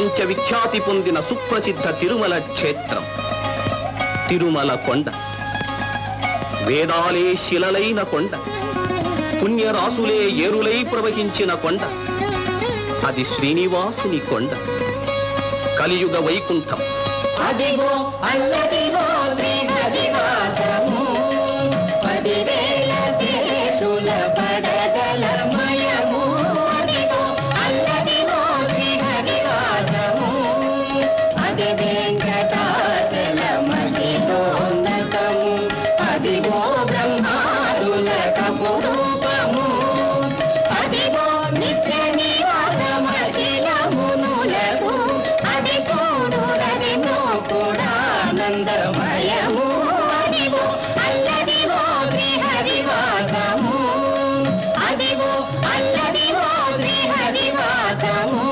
ప్రపంచ విఖ్యాతి పొందిన సుప్రసిద్ధ తిరుమల క్షేత్రం. తిరుమల కొండ. వేదాలే శిలలైన కొండ. పుణ్యరాసులే ఏరులై ప్రవహించిన కొండ. అది శ్రీనివాసుని కొండ. కలియుగ వైకుంఠం. అదిగో అల్లదిగో శ్రీహరివాసము. పదివేల శేషుల పడ అదిగో నిత్య అది అదిగో శ్రీహరివాసము అదిగో శ్రీహరివాసము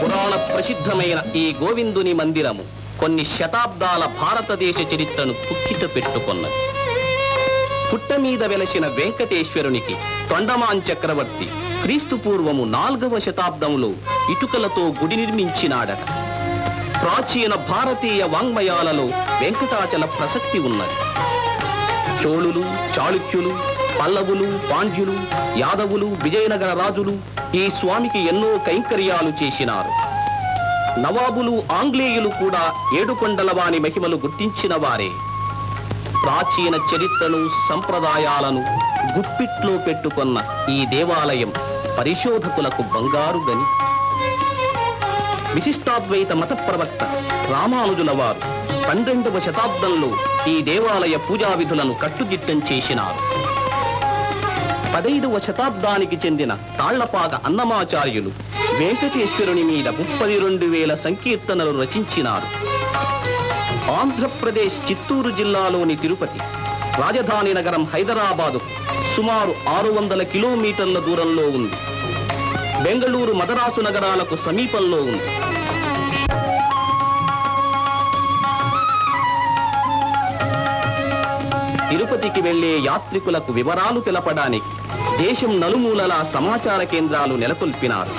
పురాణ ప్రసిద్ధమైన ఈ గోవిందుని మందిరము కొన్ని శతాబ్దాల భారతదేశ చరిత్రను పుక్కిట పెట్టుకున్నది. పుట్ట మీద వెలసిన వెంకటేశ్వరునికి తొండమాన్ చక్రవర్తి క్రీస్తు పూర్వము నాల్గవ శతాబ్దంలో ఇటుకలతో గుడి నిర్మించినాడట. ప్రాచీన భారతీయ వాంగ్మయాలలో వెంకటాచల ప్రసక్తి ఉన్నది. చోళులు చాళుక్యులు పల్లవులు పాండ్యులు యాదవులు విజయనగర రాజులు ఈ స్వామికి ఎన్నో కైంకర్యాలు చేసినారు. నవాబులు ఆంగ్లేయులు కూడా ఏడుకొండల వాని మహిమలు గుర్తించిన వారే. ప్రాచీన చరిత్రను సంప్రదాయాలను గుప్పిట్లో పెట్టుకున్న ఈ దేవాలయం పరిశోధకులకు బంగారు గని విశిష్టాద్వైత మత ప్రవక్త రామానుజుల వారు పన్నెండవ శతాబ్దంలో ఈ దేవాలయ పూజా విధులను కట్టుదిట్టం చేసినారు. పదైదవ శతాబ్దానికి చెందిన తాళ్ళపాక అన్నమాచార్యులు వెంకటేశ్వరుని మీద ముప్పది రెండు వేల సంకీర్తనలు రచించినారు. ఆంధ్రప్రదేశ్ చిత్తూరు జిల్లాలోని తిరుపతి రాజధాని నగరం హైదరాబాదు సుమారు ఆరు వందల కిలోమీటర్ల దూరంలో ఉంది. బెంగళూరు మదరాసు నగరాలకు సమీపంలో ఉంది. తిరుపతికి వెళ్ళే యాత్రికులకు వివరాలు తెలపడానికి దేశం నలుమూలలా సమాచార కేంద్రాలు నెలకొల్పినారు.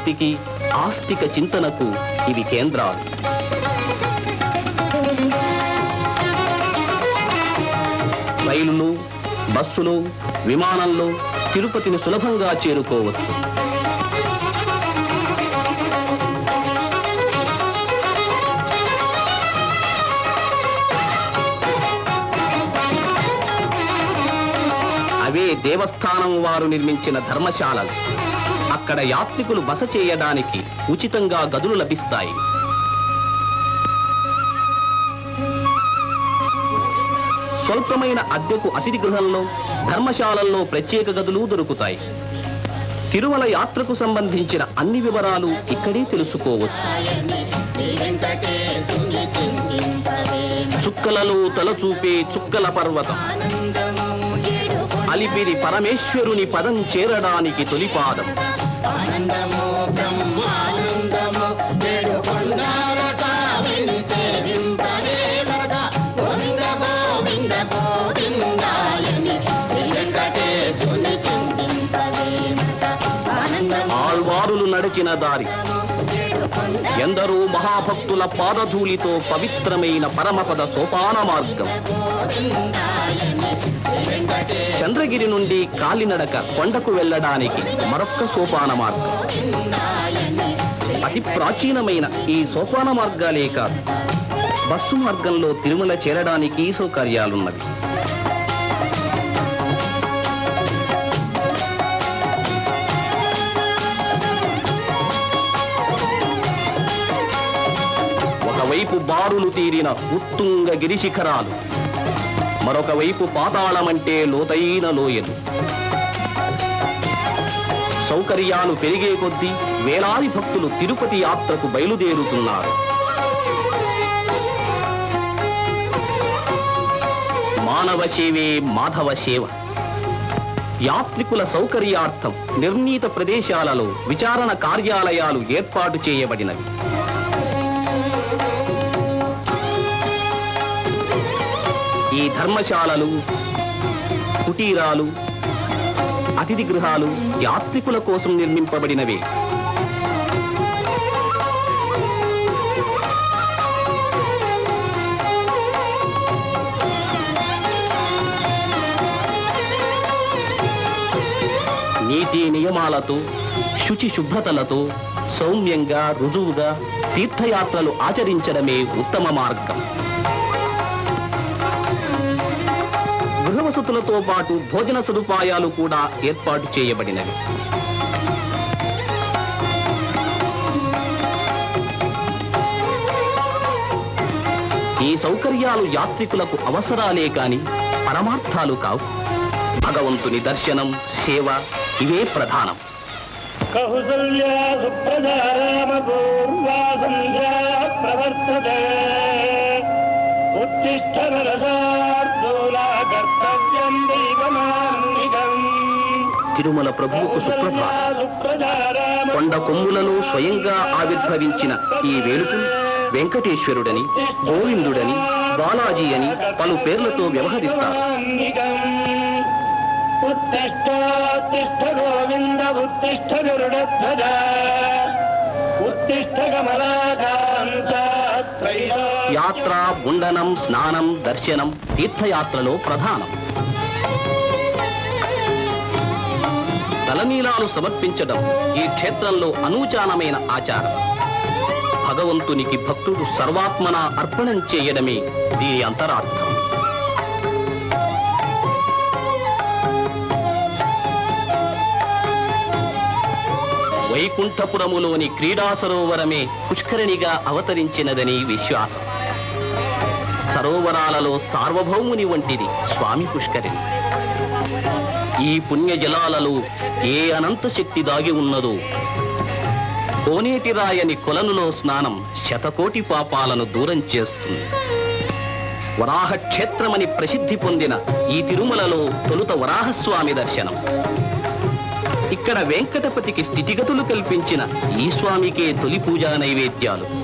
భగవద్భక్తికి ఆస్తిక చింతనకు ఇవి కేంద్రాలు. రైలులు బస్సులు విమానంలో తిరుపతిని సులభంగా చేరుకోవచ్చు. అవే దేవస్థానం వారు నిర్మించిన ధర్మశాలలు. అక్కడ యాత్రికులు బస చేయడానికి ఉచితంగా గదులు లభిస్తాయి. స్వల్పమైన అద్దెకు అతిథి గృహంలో ధర్మశాలల్లో ప్రత్యేక గదులు దొరుకుతాయి. తిరుమల యాత్రకు సంబంధించిన అన్ని వివరాలు ఇక్కడే తెలుసుకోవచ్చు. చుక్కలలో తలచూపే చుక్కల పర్వతం. అలిపిరి పరమేశ్వరుని పదం చేరడానికి తొలిపాదం ఆనందము బ్రహ్మానందము ఏడు కొండాల స్వామిని సేవింపవే వరద గోవింద గోవింద గోవిందాయని వెంకటేశుని ఆనందము ఆళ్వారులు నడిచిన దారి. ఎందరో మహాభక్తుల పాదధూళితో పవిత్రమైన పరమపద సోపాన మార్గం. చంద్రగిరి నుండి కాలినడక కొండకు వెళ్ళడానికి మరొక్క సోపాన మార్గం. అతి ప్రాచీనమైన ఈ సోపాన మార్గాలే కాదు. బస్సు మార్గంలో తిరుమల చేరడానికి సౌకర్యాలున్నవి. ఒకవైపు బారులు తీరిన ఉత్తుంగ గిరిశిఖరాలు మరొక వైపు పాతాళమంటే లోతైన లోయలు. సౌకర్యాలు పెరిగే కొద్దీ వేలాది భక్తులు తిరుపతి యాత్రకు బయలుదేరుతున్నారు. మానవ సేవే మాధవ సేవ. యాత్రికుల సౌకర్యార్థం నిర్ణీత ప్రదేశాలలో విచారణ కార్యాలయాలు ఏర్పాటు చేయబడినవి. ఈ ధర్మశాలలు కుటీరాలు అతిథి గృహాలు యాత్రికుల కోసం నిర్మింపబడినవే. నీతి నియమాలతో శుచి శుభ్రతలతో సౌమ్యంగా రుజువుగా తీర్థయాత్రలు ఆచరించడమే ఉత్తమ మార్గం. వసతులతో పాటు భోజన సదుపాయాలు కూడా ఏర్పాటు చేయబడినవి. ఈ సౌకర్యాలు యాత్రికులకు అవసరాలే కాని పరమార్థాలు కావు. భగవంతుని దర్శనం సేవ ఇవే ప్రధానం. కౌసల్యా సుప్రజారామ పూర్వా సంధ్యా ప్రవర్తతే. తిరుమల ప్రభువుకు సుప్రభాతం. కొండ కొమ్ములలో స్వయంగా ఆవిర్భవించిన ఈ వేలుపుని వెంకటేశ్వరుడని గోవిందుడని బాలాజీ అని పలు పేర్లతో వ్యవహరిస్తారు. ఉత్తిష్టోత్తిష్ట గోవింద ఉత్తిష్ట గరుడధ్వజ ఉత్తిష్ట కమలాకాంత యాత్ర ముండనం స్నానం దర్శనం తీర్థయాత్రలో ప్రధానం. తలనీలాలు సమర్పించడం ఈ క్షేత్రంలో అనూచానమైన ఆచారం. భగవంతునికి భక్తుడు సర్వాత్మన అర్పణం చేయడమే దీని అంతరార్థం. వైకుంఠపురములోని క్రీడా సరోవరమే పుష్కరిణిగా అవతరించినదని విశ్వాసం. సరోవరాలలో సార్వభౌముని వంటిది స్వామి పుష్కరిణి. ఈ పుణ్య జలాలలో ఏ అనంత శక్తి దాగి ఉన్నదో. కోనేటి రాయని కొలనులో స్నానం శతకోటి పాపాలను దూరం చేస్తుంది. వరాహ క్షేత్రమని ప్రసిద్ధి పొందిన ఈ తిరుమలలో తొలుత వరాహస్వామి దర్శనం. ఇక్కడ వెంకటపతికి స్థితిగతులు కల్పించిన ఈ స్వామికే తొలి పూజా నైవేద్యాలు.